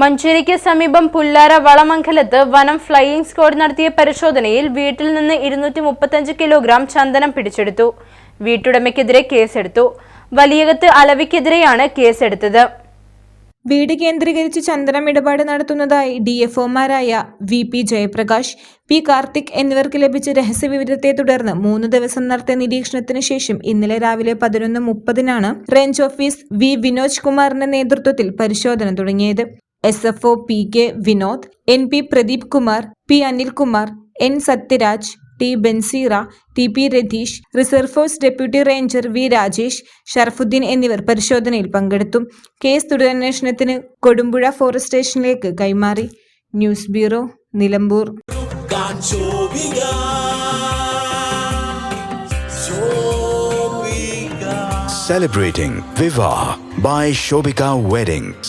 മഞ്ചേരിക്ക് സമീപം പുല്ലാര വളമംഗലത്ത് വനം flying squad നടത്തിയ പരിശോധനയിൽ വീട്ടിൽ നിന്ന് ഇരുന്നൂറ്റി മുപ്പത്തഞ്ച് കിലോഗ്രാം ചന്ദനം പിടിച്ചെടുത്തു. വീട്ടുടമയ്ക്കെതിരെ കേസെടുത്തു. വലിയകത്ത് അലവിക്കെതിരെയാണ് കേസെടുത്തത്. വീട് കേന്ദ്രീകരിച്ച് ചന്ദനം ഇടപാട് നടത്തുന്നതായി D F ഒമാരായ V P Jayaprakash P Karthik എന്നിവർക്ക് ലഭിച്ച രഹസ്യവിവരത്തെ തുടർന്ന് മൂന്ന് ദിവസം നടത്തിയ നിരീക്ഷണത്തിന് ശേഷം ഇന്നലെ രാവിലെ പതിനൊന്ന് മുപ്പതിനാണ് റേഞ്ച് ഓഫീസ് വി വിനോജ് കുമാറിന്റെ നേതൃത്വത്തിൽ പരിശോധന തുടങ്ങിയത്. S F O P K Vinod N P Pradeep Kumar P Anilkumar N Sathyaraj T Banseera T P Ratheesh reserve force deputy ranger V Rajesh Sharafudheen എന്നിവർ പരിശോധനയിൽ പങ്കെടുത്തു. കേസ് തുടരന്വേഷണത്തിന് കൊടുമ്പുഴ ഫോറസ്റ്റ് സ്റ്റേഷനിലേക്ക് കൈമാറി. News bureau Nilambur. Celebrating Viva by Shobika Weddings.